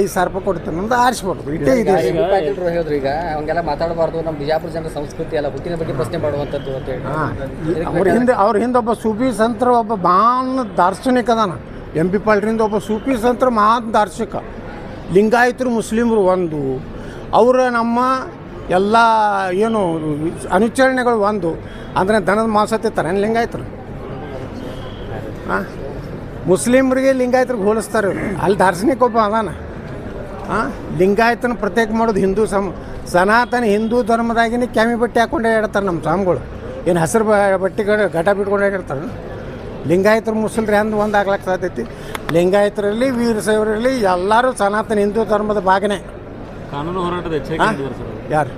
ಐದು ಸಾವಿರ ರೂಪಾಯಿ ಕೊಡ್ತೀನಿ ನಮ್ದು ಆರಿಸ್ಬಿಡ್ತು ಇಟ್ಟೇ ಇದೆ. ಈಗ ಹೇಳಿದ್ರು ಈಗ ಅವಂಗೆಲ್ಲ ಮಾತಾಡಬಾರ್ದು ನಮ್ಮ ಬಿಜಾಪುರ ಜನರ ಸಂಸ್ಕೃತಿ ಎಲ್ಲ ಹುಟ್ಟಿನ ಬಗ್ಗೆ ಪ್ರಶ್ನೆ ಮಾಡುವಂಥದ್ದು ಅಂತ ಹೇಳಿ. ಅವ್ರ ಹಿಂದೆ ಅವ್ರ ಹಿಂದೆ ಒಬ್ಬ ಸೂಫಿ ಸಂತರ ಒಬ್ಬ ಮಹಾನ್ ದಾರ್ಶನಿಕ ಅದಾನ. ಎಂ ಪಿ ಪಾಲ್ರಿಂದ ಒಬ್ಬ ಸೂಫಿ ಸಂತರ ಮಹಾನ್ ದಾರ್ಶನಿಕ. ಲಿಂಗಾಯತರು ಮುಸ್ಲಿಮರು ಒಂದು. ಅವರ ನಮ್ಮ ಎಲ್ಲ ಏನು ಅನುಚರಣೆಗಳು ಒಂದು. ಅಂದರೆ ದನದ ಮಾಂಸ ತಿಂತಾರೆ ಲಿಂಗಾಯತರು? ಹಾಂ ಮುಸ್ಲಿಮ್ರಿಗೆ ಲಿಂಗಾಯತರಿಗೆ ಹೋಲಿಸ್ತಾರೆ ಅಲ್ಲಿ ದಾರ್ಶನಿಕ ಒಬ್ಬ ಅದಾನ. ಲಿಂಗಾಯತನ ಪ್ರತ್ಯೇಕ ಮಾಡೋದು ಹಿಂದೂ ಸಮ ಸನಾತನ ಹಿಂದೂ ಧರ್ಮದಾಗಿನೇ ಕ್ಯಾಮಿ ಬಟ್ಟೆ ಹಾಕೊಂಡು ಹೇಳ್ತಾರೆ ನಮ್ಮ ಸ್ವಾಮಿಗಳು. ಏನು ಹಸಿರು ಬಟ್ಟೆಗಳು ಘಟ ಬಿಟ್ಕೊಂಡು ಹೇಳ್ತಾರೆ ಲಿಂಗಾಯತರು ಮುಸಲ್ರಿ ಹೆಂಗೆ ಒಂದು ಆಗ್ಲಕ್ಕೆ ಸಾಧ್ಯತೆ ಲಿಂಗಾಯತರಲ್ಲಿ ವೀರಶೈವರಲ್ಲಿ ಎಲ್ಲರೂ ಸನಾತನ ಹಿಂದೂ ಧರ್ಮದ ಭಾಗನೇ. ಕಾನೂನು ಹೋರಾಟದ. ಯಾರು?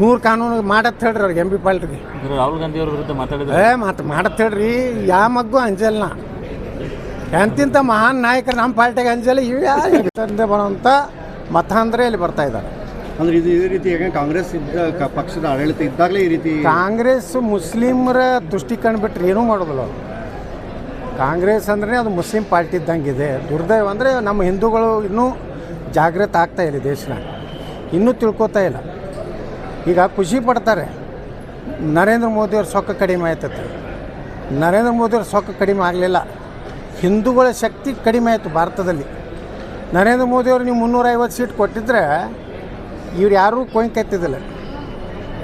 ಮೂರು ಕಾನೂನು ಮಾಡತ್ ಹೇಳ್ರಿ ಅವ್ರಿಗೆ ಎಂ ಬಿ ಪಾಲ್ಟ್ರಿಗೆ ರಾಹುಲ್ ಗಾಂಧಿ ಅವರ ವಿರುದ್ಧ ಮಾತಾಡಿದ್ರೆ. ಏ ಮಾತು ಮಾಡತ್ ಹೇಳ್ರಿ. ಯಾವ ಮಗ್ಗು ಅಂಜಲ್ಲ ನಾ ಎಂತಿಂಥ ಮಹಾನ್ ನಾಯಕರು ನಮ್ಮ ಪಾರ್ಟಿಗೆ ಅಂಜಲಿ ಇವು ಯಾರು? ಮತ ಅಂದರೆ ಇಲ್ಲಿ ಬರ್ತಾ ಇದ್ದಾರೆ. ಅಂದ್ರೆ ಇದು ಈ ರೀತಿ ಕಾಂಗ್ರೆಸ್ ಇದ್ದ ಪಕ್ಷದ ಆಡಳಿತ ಇದ್ದಾಗಲೇ ಈ ರೀತಿ ಕಾಂಗ್ರೆಸ್ ಮುಸ್ಲಿಮರ ದೃಷ್ಟಿಕೋನ ಬಿಟ್ಟರೆ ಏನೂ ಮಾಡೋದಿಲ್ಲ ಅವರು. ಕಾಂಗ್ರೆಸ್ ಅಂದ್ರೆ ಅದು ಮುಸ್ಲಿಂ ಪಾರ್ಟಿ ಇದ್ದಂಗೆ ಇದೆ ದುರ್ದೈವ ಅಂದರೆ ನಮ್ಮ ಹಿಂದೂಗಳು ಇನ್ನೂ ಜಾಗೃತ ಆಗ್ತಾ ಇಲ್ಲ ದೇಶನ. ಇನ್ನೂ ತಿಳ್ಕೊತಾ ಇಲ್ಲ. ಈಗ ಖುಷಿ ಪಡ್ತಾರೆ. ನರೇಂದ್ರ ಮೋದಿಯವ್ರ ಸೊಕ್ಕ ಕಡಿಮೆ ಆಯ್ತತೆ. ನರೇಂದ್ರ ಮೋದಿಯವ್ರ ಸೊಕ್ಕ ಕಡಿಮೆ ಆಗಲಿಲ್ಲ. ಹಿಂದೂಗಳ ಶಕ್ತಿ ಕಡಿಮೆ ಆಯಿತು ಭಾರತದಲ್ಲಿ. ನರೇಂದ್ರ ಮೋದಿಯವರು ನೀವು ಮುನ್ನೂರೈವತ್ತು ಸೀಟ್ ಕೊಟ್ಟಿದ್ರೆ ಇವ್ರು ಯಾರೂ ಕೊಯ್ಕೆತ್ತಿದ್ದಿಲ್ಲ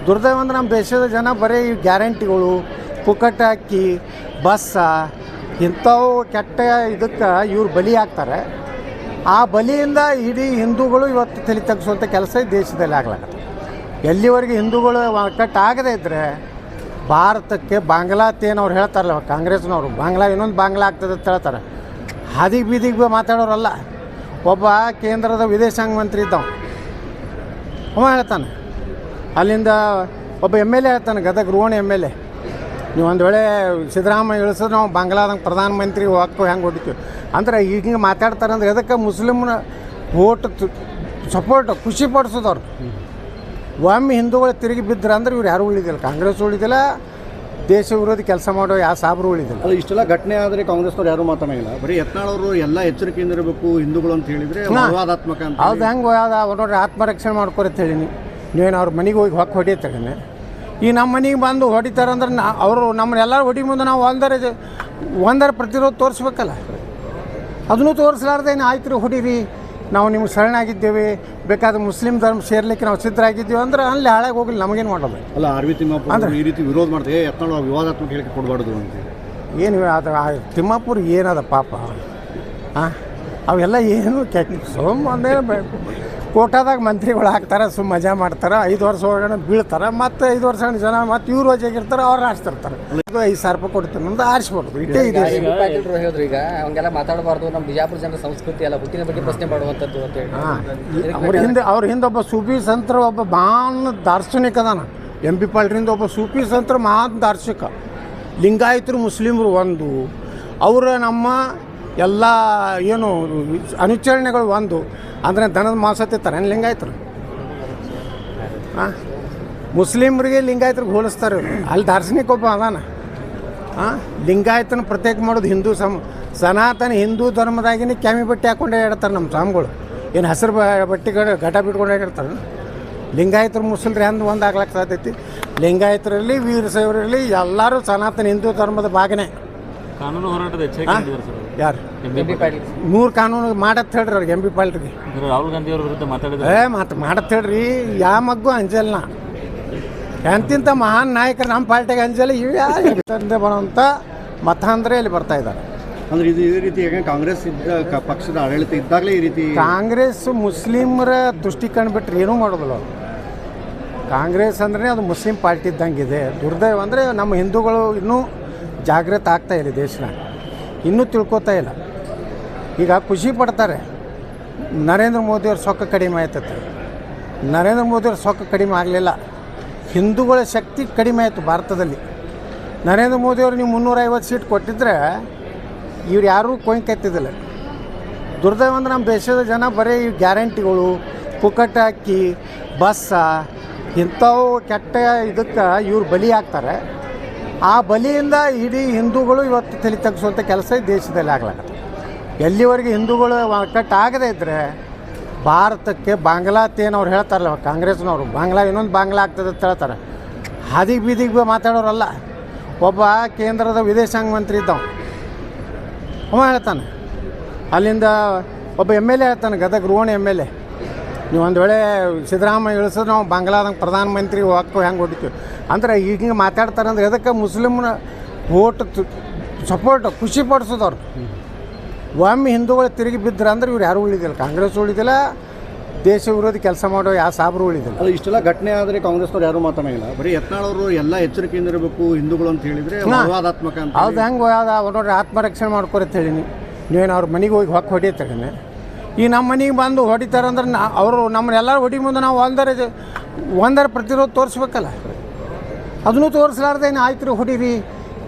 ದುರ್ದೈವ ಅಂದ್ರೆ ನಮ್ಮ ದೇಶದ ಜನ ಬರೀ ಈ ಗ್ಯಾರಂಟಿಗಳು ಪುಕ್ಕಟ ಅಕ್ಕಿ ಬಸ್ಸ ಇಂಥವು ಕೆಟ್ಟ ಇದಕ್ಕೆ ಇವ್ರು ಬಲಿ ಆಗ್ತಾರೆ ಆ ಬಲಿಯಿಂದ ಇಡೀ ಹಿಂದೂಗಳು ಇವತ್ತು ತಲೆ ತಗ್ಸುವಂಥ ಕೆಲಸ ದೇಶದಲ್ಲಿ ಆಗ್ಲಾಗತ್ತೆ. ಎಲ್ಲಿವರೆಗೆ ಹಿಂದೂಗಳು ಕಟ್ಟಾಗದೇ ಇದ್ದರೆ ಭಾರತಕ್ಕೆ ಬಾಂಗ್ಲಾತೇನು ಅವ್ರು ಹೇಳ್ತಾರಲ್ಲ, ಕಾಂಗ್ರೆಸ್ನವರು, ಬಾಂಗ್ಲಾ ಇನ್ನೊಂದು ಬಾಂಗ್ಲಾ ಆಗ್ತದೆ ಅಂತ ಹೇಳ್ತಾರೆ. ಹಾದಿಗೆ ಬೀದಿಗೆ ಮಾತಾಡೋರಲ್ಲ, ಒಬ್ಬ ಕೇಂದ್ರದ ವಿದೇಶಾಂಗ ಮಂತ್ರಿ ಇದ್ದವ. ಅವ ಹೇಳ್ತಾನೆ, ಅಲ್ಲಿಂದ ಒಬ್ಬ ಎಂ ಎಲ್ ಎ ಹೇಳ್ತಾನೆ, Gadag Ron M L A. ನೀವು ಒಂದು ವೇಳೆ ಸಿದ್ದರಾಮಯ್ಯ ಇಳಿಸಿದ್ರೆ ನಾವು ಬಾಂಗ್ಲಾದಂಗೆ ಪ್ರಧಾನಮಂತ್ರಿ ಹಕ್ಕು ಹೆಂಗೆ ಹೊಡಿತೀವಿ? ಅಂದ್ರೆ ಈಗ ಹಿಂಗೆ ಮಾತಾಡ್ತಾರೆ ಅಂದ್ರೆ ಎದಕ್ಕೆ ಮುಸ್ಲಿಮ್ನ ಓಟ್ ಸಪೋರ್ಟ್ ಖುಷಿ ಪಡಿಸೋದವ್ರು ಒಮ್ಮೆ ಹಿಂದೂಗಳು ತಿರುಗಿ ಬಿದ್ದರು ಅಂದ್ರೆ ಇವ್ರು ಯಾರು ಉಳಿದಿಲ್ಲ. ಕಾಂಗ್ರೆಸ್ ಉಳಿದಿಲ್ಲ ದೇಶ ವಿರೋಧಿ ಕೆಲಸ ಮಾಡೋ ಯಾವ ಸಾಬ್ರು ಉಳಿದಿಲ್ಲ. ಅಲ್ಲ ಇಷ್ಟೆಲ್ಲ ಘಟನೆ ಆದರೆ ಕಾಂಗ್ರೆಸ್ನವ್ರು ಯಾರು ಮಾತನಾಗಿಲ್ಲ ಬರೀ ಯತ್ನಾಳವರು ಎಲ್ಲ ಎಚ್ಚರಿಕೆಯಿಂದ ಇರಬೇಕು ಹಿಂದೂಗಳು ಅಂತ ಹೇಳಿದ್ರೆ. ವಿವಾದಾತ್ಮಕ ಅಂತ ಅದು ಹೆಂಗೆ ಅವ್ರು ನೋಡ್ರಿ ಆತ್ಮರಕ್ಷಣೆ ಮಾಡ್ಕೊರಿ ಅಂತ ಹೇಳೀನಿ. ನೀವೇನು ಅವ್ರ ಮನೆಗೆ ಹೋಗಿ ಹೊಕ್ಕ ಹೊಡಿತಾರೆ ಈ ನಮ್ಮ ಮನೆಗೆ ಬಂದು ಹೊಡಿತಾರಂದ್ರೆ ನಾ ಅವರು ನಮ್ಮನ್ನೆಲ್ಲ ಹೊಡಿ ಮುಂದೆ ನಾವು ಒಂದರ ಒಂದರ ಪ್ರತಿರೋಧ ತೋರಿಸ್ಬೇಕಲ್ಲ. ಅದನ್ನು ತೋರಿಸ್ಲಾರ್ದೇನು ಆಯ್ತು ರೀ ಹೊಡೀರಿ? ನಾವು ನಿಮ್ಗೆ ಶರಣಾಗಿದ್ದೇವೆ. ಬೇಕಾದ್ರೆ ಮುಸ್ಲಿಂ ಧರ್ಮ ಸೇರ್ಲಿಕ್ಕೆ ನಾವು ಸಿದ್ಧರಾಗಿದ್ದೀವಿ ಅಂದ್ರೆ ಅಲ್ಲಿ ಹಾಳಾಗಿ ಹೋಗಲಿ ನಮಗೇನು ಮಾಡೋದು? ಅಲ್ಲ ಅರವಿ ತಿಮ್ಮಪ್ಪ ತಿಮ್ಮಾಪುರ ಈ ರೀತಿ ವಿರೋಧ ಮಾಡ್ತೀವಿ ಅವ್ರು ವಿವಾದಾತ್ಮಕ ಹೇಳಿಕೆ ಕೊಡಬಾರ್ದು ಅಂತ. ಏನು ಅದು ಆ ತಿಮ್ಮಾಪುರ ಏನದ ಪಾಪ? ಹಾಂ ಅವೆಲ್ಲ ಏನು ಕೆಟ್ಟ ಸೋಮ್ ಅಂದೇನು ಕೋಟಾದಾಗ ಮಂತ್ರಿಗಳು ಹಾಕ್ತಾರೆ ಸುಮ್ಮ ಮಜಾ ಮಾಡ್ತಾರೆ ಐದು ವರ್ಷ ಒಳಗಡೆ ಬೀಳ್ತಾರೆ ಮತ್ತು ಐದು ವರ್ಷ ಜನ ಮತ್ತೆ ಇವ್ರು ವಜಾಗಿರ್ತಾರೆ ಅವ್ರು ಆರಿಸ್ತಿರ್ತಾರೆ ಐದು ಸಾವಿರ ರೂಪಾಯಿ ಕೊಡ್ತೀನಿ ಅಂತ ಆರಿಸ್ಬಿಡ್ತು ಇಟ್ಟೇ ಇದೆ ಪಾಟೀಲ್ರು ಹೇಳಿದ್ರು ಈಗ ಅವಂಗೆಲ್ಲ ಮಾತಾಡಬಾರ್ದು ನಮ್ಮ ಬಿಜಾಪುರ ಜನರ ಸಂಸ್ಕೃತಿ ಎಲ್ಲ ಹುಟ್ಟಿನ ಬಗ್ಗೆ ಪ್ರಶ್ನೆ ಮಾಡುವಂಥದ್ದು ಅಂತ ಹೇಳಿ. ಅವ್ರ ಹಿಂದೆ ಅವ್ರ ಹಿಂದೆ ಒಬ್ಬ ಸೂಫಿ ಸಂತರ ಒಬ್ಬ ಮಹಾನ್ ದಾರ್ಶನಿಕ ಅದಾನ. ಎಂ ಪಿ ಪಾಲ್ರಿಂದ ಒಬ್ಬ ಸೂಫಿ ಸಂತರ ಮಹಾನ್ ದಾರ್ಶನಿಕ. ಲಿಂಗಾಯತರು ಮುಸ್ಲಿಮರು ಒಂದು ಅವರ ನಮ್ಮ ಎಲ್ಲ ಏನು ಅನುಚರಣೆಗಳು ಒಂದು. ಅಂದರೆ ದನದ ಮಾಂಸ ತಿಂತಾರೆ. ಲಿಂಗಾಯತರು ಹಾಂ? ಮುಸ್ಲಿಮ್ರಿಗೆ ಲಿಂಗಾಯತ್ರಿಗೆ ಹೋಲಿಸ್ತಾರೆ ಅಲ್ಲಿ ದಾರ್ಶನಿಕ ಒಬ್ಬ ಅದಾನ. ಹಾಂ? ಲಿಂಗಾಯತನ ಪ್ರತ್ಯೇಕ ಮಾಡೋದು ಹಿಂದೂ ಸಮ ಸನಾತನ ಹಿಂದೂ ಧರ್ಮದಾಗಿನೇ ಕ್ಯಾಮಿ ಬಟ್ಟೆ ಹಾಕೊಂಡು ಹೇಳ್ತಾರೆ ನಮ್ಮ ಸ್ವಾಮಿಗಳು. ಏನು ಹಸಿರು ಬಟ್ಟೆಗಳು ಘಟ ಬಿಟ್ಕೊಂಡು ಹೇಳ್ತಾರೆ ಲಿಂಗಾಯತರು ಮುಸ್ಲಿಮ್ರಿ ಅಂದು ಒಂದು ಆಗ್ಲಕ್ಕೆ ಸಾಧ್ಯತೆ ಲಿಂಗಾಯತರಲ್ಲಿ ವೀರಶೈವರಲ್ಲಿ ಎಲ್ಲರೂ ಸನಾತನ ಹಿಂದೂ ಧರ್ಮದ ಭಾಗನೇ. ಕಾನೂನು ಹೋರಾಟದ ಯಾರು? ಎಂ ಮೂರು ಕಾನೂನು ಮಾಡತ್ ಹೇಳ್ರಿ ಅವ್ರಿಗೆ ಎಂ ಬಿ ಪಾಲ್ರಿಗೆ ರಾಹುಲ್ ಗಾಂಧಿ ಅವ್ರ ವಿರುದ್ಧ ಮಾತಾಡಿದ್ರೆ? ಏ ಮಾತು ಮಾಡತ್ ಹೇಳ್ರಿ. ಯಾ ಮಗ್ಗು ಅಂಜಲ್ಲ ನಾ ಎಂತಿಂಥ ಮಹಾನ್ ನಾಯಕರು ನಮ್ಮ ಪಾರ್ಟಿಗೆ ಅಂಜಲ್ಲ ಇವು ಯಾರು ಬರೋಂಥ ಮತ ಅಂದ್ರೆ ಇಲ್ಲಿ ಬರ್ತಾ ಇದ್ದಾರೆ. ಅಂದ್ರೆ ಇದು ಈ ರೀತಿ ಕಾಂಗ್ರೆಸ್ ಇದ್ದ ಕ- ಪಕ್ಷದ ಆಡಳಿತ ಇದ್ದಾಗಲೇ ಈ ರೀತಿ ಕಾಂಗ್ರೆಸ್ ಮುಸ್ಲಿಮರ ದೃಷ್ಟಿಕೋನ ಬಿಟ್ಟರೆ ಏನೂ ಮಾಡೋದಿಲ್ಲ ಅವರು. ಕಾಂಗ್ರೆಸ್ ಅಂದ್ರೆ ಅದು ಮುಸ್ಲಿಂ ಪಾರ್ಟಿ ಇದ್ದಂಗೆ ಇದೆ ದುರ್ದೈವ ಅಂದರೆ ನಮ್ಮ ಹಿಂದೂಗಳು ಇನ್ನೂ ಜಾಗೃತ ಆಗ್ತಾ ಇಲ್ಲ ದೇಶನಾಗ ಇನ್ನೂ ತಿಳ್ಕೊತಾ ಇಲ್ಲ. ಈಗ ಖುಷಿ ಪಡ್ತಾರೆ. ನರೇಂದ್ರ ಮೋದಿಯವ್ರ ಸೊಕ್ಕ ಕಡಿಮೆ ಆಯ್ತತ್ತೆ ನರೇಂದ್ರ ಮೋದಿಯವ್ರ ಸೊಕ್ಕ ಕಡಿಮೆ ಆಗಲಿಲ್ಲ. ಹಿಂದೂಗಳ ಶಕ್ತಿ ಕಡಿಮೆ ಆಯಿತು ಭಾರತದಲ್ಲಿ. ನರೇಂದ್ರ ಮೋದಿಯವರು ನೀವು ಮುನ್ನೂರೈವತ್ತು ಸೀಟ್ ಕೊಟ್ಟಿದ್ರೆ ಇವ್ರು ಯಾರೂ ಕೊಯ್ಕೆತ್ತಿದ್ದಿಲ್ಲ ದುರ್ದೈವ ಅಂದ್ರೆ ನಮ್ಮ ದೇಶದ ಜನ ಬರೀ ಈ ಗ್ಯಾರಂಟಿಗಳು ಪುಕ್ಕಟ ಅಕ್ಕಿ ಬಸ್ಸ, ಇಂಥವು ಕೆಟ್ಟ ಇದಕ್ಕೆ ಇವ್ರು ಬಲಿ ಆಗ್ತಾರೆ ಆ ಬಲಿಯಿಂದ ಇಡೀ ಹಿಂದೂಗಳು ಇವತ್ತು ತಲೆ ತಗ್ಸುವಂಥ ಕೆಲಸ ದೇಶದಲ್ಲಿ ಆಗ್ಲಾಕತ್ತೆ ಎಲ್ಲಿವರೆಗೆ ಹಿಂದೂಗಳು ಒಕ್ಕಟ್ಟಾಗದೇ ಇದ್ದರೆ ಭಾರತಕ್ಕೆ ಬಾಂಗ್ಲಾತೇನು ಅವ್ರು ಹೇಳ್ತಾರಲ್ಲ, ಕಾಂಗ್ರೆಸ್ನವರು, ಬಾಂಗ್ಲಾ ಇನ್ನೊಂದು ಬಾಂಗ್ಲಾ ಆಗ್ತದೆ ಅಂತ ಹೇಳ್ತಾರೆ. ಹಾದಿಗೆ ಬೀದಿಗೆ ಮಾತಾಡೋರಲ್ಲ, ಒಬ್ಬ ಕೇಂದ್ರದ ವಿದೇಶಾಂಗ ಮಂತ್ರಿ ಇದ್ದವ ಅವ ಹೇಳ್ತಾನೆ. ಅಲ್ಲಿಂದ ಒಬ್ಬ ಎಂ ಎಲ್ ಎ ಹೇಳ್ತಾನೆ, Gadag Ron M L A. ನೀವು ಒಂದು ವೇಳೆ ಸಿದ್ದರಾಮಯ್ಯ ಇಳಿಸಿದ್ರೆ ನಾವು ಬಾಂಗ್ಲಾದಂಗೆ ಪ್ರಧಾನಮಂತ್ರಿ ಹಕ್ಕು ಹೆಂಗೆ ಹೊಡಿತೀವಿ? ಅಂದ್ರೆ ಈಗ ಹಿಂಗೆ ಮಾತಾಡ್ತಾರೆ ಅಂದ್ರೆ ಎದಕ್ಕೆ ಮುಸ್ಲಿಮ್ನ ಓಟ್ ಸಪೋರ್ಟ್ ಖುಷಿ ಪಡಿಸೋದವ್ರು? ಒಮ್ಮೆ ಹಿಂದೂಗಳು ತಿರುಗಿ ಬಿದ್ದರು ಅಂದ್ರೆ ಇವ್ರು ಯಾರು ಉಳಿದಿಲ್ಲ. ಕಾಂಗ್ರೆಸ್ ಉಳಿದಿಲ್ಲ ದೇಶ ವಿರೋಧಿ ಕೆಲಸ ಮಾಡೋ ಯಾವ ಸಾಬ್ರು ಉಳಿದಿಲ್ಲ. ಅದು ಇಷ್ಟೆಲ್ಲ ಘಟನೆ ಆದರೆ ಕಾಂಗ್ರೆಸ್ನವ್ರು ಯಾರು ಮಾತನಾಗಿಲ್ಲ. ಬರೀ ಯತ್ನಾಳವರು ಎಲ್ಲ ಎಚ್ಚರಿಕೆಯಿಂದ ಇರಬೇಕು ಹಿಂದೂಗಳು ಅಂತ ಹೇಳಿದ್ರೆ. ವಿವಾದಾತ್ಮಕ ಅಂತ ಅದು ಹೆಂಗೆ ನೋಡ್ರಿ ಆತ್ಮರಕ್ಷಣೆ ಮಾಡ್ಕೊರಿ ಅಂತ ಹೇಳೀನಿ. ನೀವೇನು ಅವ್ರ ಮನೆಗೆ ಹೋಗಿ ಹೊಕ್ಕ ಹೊಡಿತಾರೆ ಈ ನಮ್ಮ ಮನೆಗೆ ಬಂದು ಹೊಡಿತಾರೆ ಅಂದ್ರೆ ನಾ ಅವರು ನಮ್ಮನ್ನೆಲ್ಲರೂ ಹೊಡಿ ಮುಂದೆ ನಾವು ಒಂದರ ಒಂದರ ಪ್ರತಿರೋಧ ತೋರಿಸ್ಬೇಕಲ್ಲ. ಅದನ್ನು ತೋರಿಸ್ಲಾರ್ದೇನು ಆಯ್ತು ರೀ ಹೊಡೀರಿ.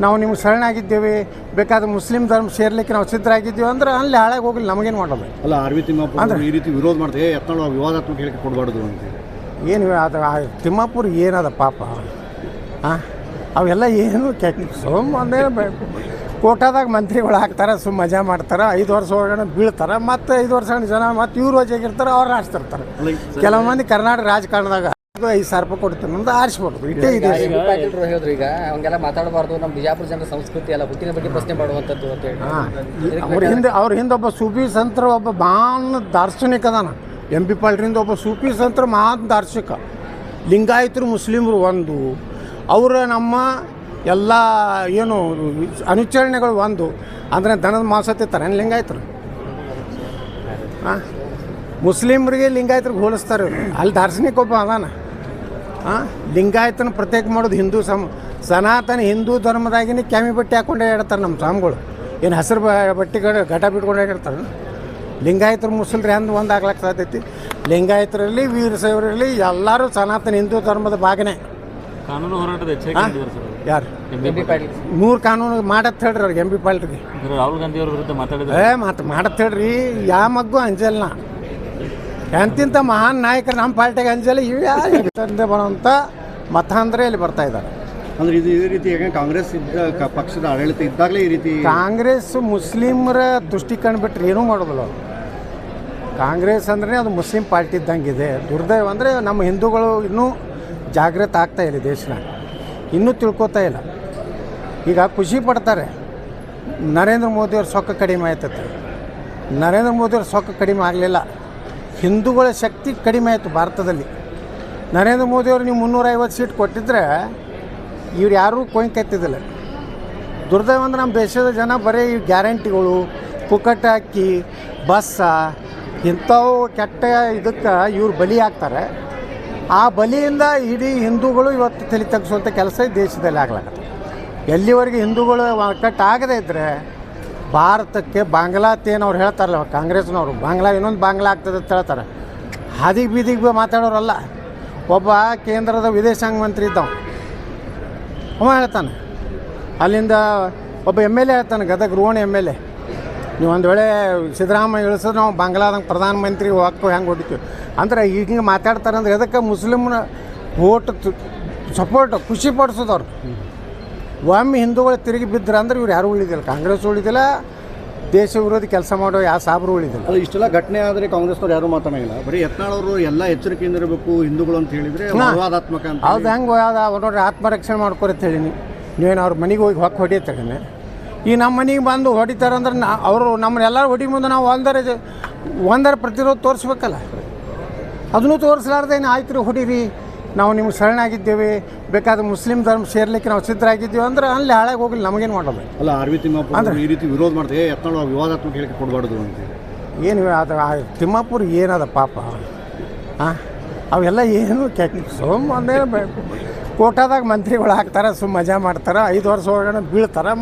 ನಾವು ನಿಮ್ಗೆ ಶರಣಾಗಿದ್ದೇವೆ. ಬೇಕಾದ್ರೆ ಮುಸ್ಲಿಂ ಧರ್ಮ ಸೇರ್ಲಿಕ್ಕೆ ನಾವು ಸಿದ್ಧರಾಗಿದ್ದೀವಿ ಅಂದ್ರೆ ಅಲ್ಲಿ ಹಾಳಾಗಿ ಹೋಗಲಿ ನಮಗೇನು ಮಾಡೋದು ಅಲ್ಲ ಅರವಿಂದ ತಿಮ್ಮಪ್ಪ ಅಂದ್ರೆ ಈ ರೀತಿ ವಿರೋಧ ಮಾಡ್ತಾರೆ ಯತ್ನಾಳ್ ವಿವಾದಾತ್ಮಕ ಹೇಳಿಕೆ ಕೊಡಬಾರ್ದು ಅಂತ ಏನು ಅದು ತಿಮ್ಮಾಪುರ ಏನದ ಪಾಪ? ಹಾಂ ಅವೆಲ್ಲ ಏನು ಕೆಟ್ಟ ಸೋಮ್ ಒಂದೇ ಕೋಟಾದಾಗ ಮಂತ್ರಿಗಳು ಹಾಕ್ತಾರೆ ಸುಮ್ಮ ಮಜಾ ಮಾಡ್ತಾರೆ ಐದು ವರ್ಷ ಒಳಗಡೆ ಬೀಳ್ತಾರೆ ಮತ್ತು ಐದು ವರ್ಷ ಜನ ಮತ್ತು ಇವ್ರು ವಜಾಗಿರ್ತಾರೆ ಅವ್ರು ಆರಿಸ್ತಿರ್ತಾರೆ. ಕೆಲವು ಮಂದಿ ಕರ್ನಾಟಕ ರಾಜಕಾರಣದಾಗ ಐದು ಸಾವಿರ ರೂಪಾಯಿ ಕೊಡ್ತೀನಿ ಅಂತ ಆರಿಸ್ಬಾರ್ದು ಇಟ್ಟೇ ಇದೆ ಹೇಳಿದ್ರು ಈಗ ಅವಂಗೆಲ್ಲ ಮಾತಾಡಬಾರ್ದು ನಮ್ಮ ಬಿಜಾಪುರ ಜನರ ಸಂಸ್ಕೃತಿ ಎಲ್ಲ ಹುಟ್ಟಿನ ಬಗ್ಗೆ ಪ್ರಶ್ನೆ ಮಾಡುವಂಥದ್ದು ಅಂತ ಹೇಳಿ. ಅವ್ರ ಹಿಂದೆ ಅವ್ರ ಹಿಂದೆ ಒಬ್ಬ ಸೂಫಿ ಸಂತರ ಒಬ್ಬ ಮಹಾನ್ ದಾರ್ಶನಿಕ ಅದಾನ. ಎಂ ಪಿ ಪಾಲ್ರಿಂದ ಒಬ್ಬ ಸೂಫಿ ಸಂತರ ಮಹಾನ್ ದಾರ್ಶನಿಕ. ಲಿಂಗಾಯತರು ಮುಸ್ಲಿಮರು ಒಂದು. ಅವರ ನಮ್ಮ ಎಲ್ಲ ಏನು ಅನುಚರಣೆಗಳು ಒಂದು. ಅಂದರೆ ದನದ ಮಾಂಸ ತಿಂತಾರೆ. ಲಿಂಗಾಯತರು ಹಾಂ? ಮುಸ್ಲಿಮ್ರಿಗೆ ಲಿಂಗಾಯತರಿಗೆ ಹೋಲಿಸ್ತಾರೆ. ಅಲ್ಲಿ ದಾರ್ಶನಿಕ ಒಬ್ಬ ಅದಾನ. ಹಾಂ? ಲಿಂಗಾಯತನ ಪ್ರತ್ಯೇಕ ಮಾಡೋದು ಹಿಂದೂ ಸಮ ಸನಾತನ ಹಿಂದೂ ಧರ್ಮದಾಗಿನೇ ಕ್ಯಾಮಿ ಬಟ್ಟೆ ಹಾಕೊಂಡೇ ಹೇಳ್ತಾರೆ ನಮ್ಮ ಸ್ವಾಮಿಗಳು. ಏನು ಹಸಿರು ಬಟ್ಟೆಗಳು ಘಟ ಬಿಟ್ಕೊಂಡು ಹೇಳ್ತಾರೆ ಲಿಂಗಾಯತರು ಮುಸ್ಲಿಮ್ರು ಅಂದು ಒಂದು ಆಗ್ಲಕ್ಕೆ ಸಾಧ್ಯತೆ? ಲಿಂಗಾಯತರಲ್ಲಿ ವೀರಶೈವರಲ್ಲಿ ಎಲ್ಲರೂ ಸನಾತನ ಹಿಂದೂ ಧರ್ಮದ ಭಾಗನೇ. ಕಾನೂನು ಹೋರಾಟದ ಯಾರು? ನೂರು ಬಿ ಕಾನೂನು ಮಾಡತ್ ಹೇಳ್ರಿ ಅವ್ರಿಗೆ ಎಂ ಪಿ ಪಾಲ್ರಿಗೆ ರಾಹುಲ್ ಗಾಂಧಿ ಅವ್ರ ವಿರುದ್ಧ ಮಾತಾಡಿದ್ರೆ. ಏ ಮಾತು ಮಾಡತ್ ಹೇಳ್ರಿ. ಯಾವ ಮಗ್ಗು ಅಂಜಲ್ಲ ಎಂತಿಂಥ ಮಹಾನ್ ನಾಯಕರು ನಮ್ಮ ಪಾರ್ಟಿಗೆ ಅಂಜಲ್ಲ ಇವು ಯಾರು ಬರೋಂಥ ಅಂದ್ರೆ ಇಲ್ಲಿ ಬರ್ತಾ ಇದ್ದಾರೆ ಅಂದ್ರೆ ಇದು ಈ ರೀತಿ ಕಾಂಗ್ರೆಸ್ ಇದ್ದ ಪಕ್ಷದ ಆಡಳಿತ ಇದ್ದಾಗಲೇ ಈ ರೀತಿ ಕಾಂಗ್ರೆಸ್ ಮುಸ್ಲಿಮರ ದೃಷ್ಟಿಕೋನ ಬಿಟ್ಟರೆ ಏನೂ ಮಾಡೋದಿಲ್ಲ ಅವರು. ಕಾಂಗ್ರೆಸ್ ಅಂದ್ರೆ ಅದು ಮುಸ್ಲಿಂ ಪಾರ್ಟಿ ಇದ್ದಂಗೆ ಇದೆ ದುರ್ದೈವ ಅಂದರೆ ನಮ್ಮ ಹಿಂದೂಗಳು ಇನ್ನೂ ಜಾಗೃತ ಆಗ್ತಾ ಇಲ್ಲ ದೇಶನ. ಇನ್ನೂ ತಿಳ್ಕೊತಾ ಇಲ್ಲ. ಈಗ ಖುಷಿ ಪಡ್ತಾರೆ. ನರೇಂದ್ರ ಮೋದಿಯವ್ರ ಸೊಕ್ಕ ಕಡಿಮೆ ಆಯ್ತತೆ. ನರೇಂದ್ರ ಮೋದಿಯವ್ರ ಸೊಕ್ಕ ಕಡಿಮೆ ಆಗಲಿಲ್ಲ. ಹಿಂದೂಗಳ ಶಕ್ತಿ ಕಡಿಮೆ ಆಯಿತು ಭಾರತದಲ್ಲಿ. ನರೇಂದ್ರ ಮೋದಿಯವರು ನೀವು ಮುನ್ನೂರೈವತ್ತು ಸೀಟ್ ಕೊಟ್ಟಿದ್ರೆ ಇವ್ರು ಯಾರೂ ಕೊಯ್ಕೆ ಎತ್ತಿದ್ದಿಲ್ಲ ದುರ್ದೈವ ಅಂದ್ರೆ ನಮ್ಮ ದೇಶದ ಜನ ಬರೀ ಈ ಗ್ಯಾರಂಟಿಗಳು ಪುಕ್ಕಟ ಅಕ್ಕಿ ಬಸ್ಸ, ಇಂಥವು ಕೆಟ್ಟ ಇದಕ್ಕೆ ಇವ್ರು ಬಲಿ ಆಗ್ತಾರೆ ಆ ಬಲಿಯಿಂದ ಇಡೀ ಹಿಂದೂಗಳು ಇವತ್ತು ತಲೆ ತಗ್ಸುವಂಥ ಕೆಲಸ ದೇಶದಲ್ಲಿ ಆಗ್ಲಾಗತ್ತೆ. ಎಲ್ಲಿವರೆಗೆ ಹಿಂದೂಗಳು ಒಕ್ಕಟ್ಟಾಗದೇ ಇದ್ದರೆ ಭಾರತಕ್ಕೆ ಬಾಂಗ್ಲಾತೇನು ಅವ್ರು ಹೇಳ್ತಾರಲ್ಲ, ಕಾಂಗ್ರೆಸ್ನವರು, ಬಾಂಗ್ಲಾ ಇನ್ನೊಂದು ಬಾಂಗ್ಲಾ ಆಗ್ತದೆ ಅಂತ ಹೇಳ್ತಾರೆ. ಹಾದಿಗೆ ಬೀದಿಗೆ ಮಾತಾಡೋರಲ್ಲ, ಒಬ್ಬ ಕೇಂದ್ರದ ವಿದೇಶಾಂಗ ಮಂತ್ರಿ ಇದ್ದವ. ಅವ ಹೇಳ್ತಾನೆ, ಅಲ್ಲಿಂದ ಒಬ್ಬ ಎಂ ಎಲ್ ಎ ಹೇಳ್ತಾನೆ, Gadag Ron M L A, ನೀವು ಒಂದು ವೇಳೆ ಸಿದ್ದರಾಮಯ್ಯ ಇಳಿಸಿದ್ರೆ ನಾವು ಬಾಂಗ್ಲಾದಂಗೆ ಪ್ರಧಾನಮಂತ್ರಿ ಹಕ್ಕು ಹೆಂಗೆ ಹೊಡಿತೀವಿ? ಅಂದ್ರೆ ಈಗ ಹಿಂಗೆ ಮಾತಾಡ್ತಾರೆ ಅಂದ್ರೆ ಅದಕ್ಕೆ ಮುಸ್ಲಿಮ್ನ ಓಟ್ ಸಪೋರ್ಟ್ ಖುಷಿ ಪಡಿಸೋದವ್ರು? ಒಮ್ಮೆ ಹಿಂದೂಗಳು ತಿರುಗಿ ಬಿದ್ದರು ಅಂದ್ರೆ ಇವ್ರು ಯಾರು ಉಳಿದಿಲ್ಲ. ಕಾಂಗ್ರೆಸ್ ಉಳಿದಿಲ್ಲ ದೇಶ ವಿರೋಧಿ ಕೆಲಸ ಮಾಡೋ ಯಾವ ಸಾಬ್ರು ಉಳಿದಿಲ್ಲ. ಅದು ಇಷ್ಟೆಲ್ಲ ಘಟನೆ ಆದರೆ ಕಾಂಗ್ರೆಸ್ನವ್ರು ಯಾರು ಮಾತನಾಗಿಲ್ಲ ಬರೀ ಯತ್ನಾಳವರು ಎಲ್ಲ ಎಚ್ಚರಿಕೆಯಿಂದ ಇರಬೇಕು ಹಿಂದೂಗಳು ಅಂತ ಹೇಳಿದ್ರೆ ಅಪವಾದಾತ್ಮಕ ವಿವಾದಾತ್ಮಕ ಅಂತ ಹೌದು ಹೆಂಗೆ ಅವ್ರು ನೋಡ್ರಿ ಆತ್ಮರಕ್ಷಣೆ ಮಾಡ್ಕೊರಿ ಅಂತ ಹೇಳೀನಿ. ನೀವೇನು ಅವ್ರ ಮನೆಗೆ ಹೋಗಿ ಹೊಕ್ಕ ಹೊಡಿತಾರೆ ಈ ನಮ್ಮ ಮನೆಗೆ ಬಂದು ಹೊಡಿತಾರೆ ಅಂದ್ರೆ ನಾ ಅವರು ನಮ್ಮನ್ನೆಲ್ಲರೂ ಹೊಡಿ ಮುಂದೆ ನಾವು ಒಂದರ ಒಂದರ ಪ್ರತಿರೋಧ ತೋರಿಸ್ಬೇಕಲ್ಲ. ಅದನ್ನು ತೋರಿಸ್ಲಾರ್ದೇನು ಆಯ್ತು ರೀ ಹೊಡೀರಿ ನಾವು ನಿಮ್ಗೆ ಶರಣಾಗಿದ್ದೇವೆ. ಬೇಕಾದ್ರೆ ಮುಸ್ಲಿಂ ಧರ್ಮ ಸೇರ್ಲಿಕ್ಕೆ ನಾವು ಸಿದ್ಧರಾಗಿದ್ದೀವಿ ಅಂದ್ರೆ ಅಲ್ಲಿ ಹಾಳಾಗಿ ಹೋಗಲಿ ನಮಗೇನು ಮಾಡೋದು? ಅಲ್ಲ ಅರವಿ ತಿಮ್ಮಪ್ಪ ಅವರು ಈ ರೀತಿ ವಿರೋಧ ಮಾಡಿದೆ ಯತ್ನಾಳ್ ವಿವಾದಾತ್ಮಕ ಹೇಳಿಕೆ ಕೊಡಬಾರ್ದು ಅಂತ. ಏನು ಅದು ತಿಮ್ಮಾಪುರ ಏನದ ಪಾಪ? ಹಾಂ ಅವೆಲ್ಲ ಏನು ಸುಮ್ಮ ಒಂದೇ ಕೋಟಾದಾಗ ಮಂತ್ರಿಗಳು ಹಾಕ್ತಾರೆ ಸುಮ್ಮ ಮಜಾ ಮಾಡ್ತಾರೆ ಐದು ವರ್ಷ ಒಳಗಡೆ ಬೀಳ್ತಾರೆ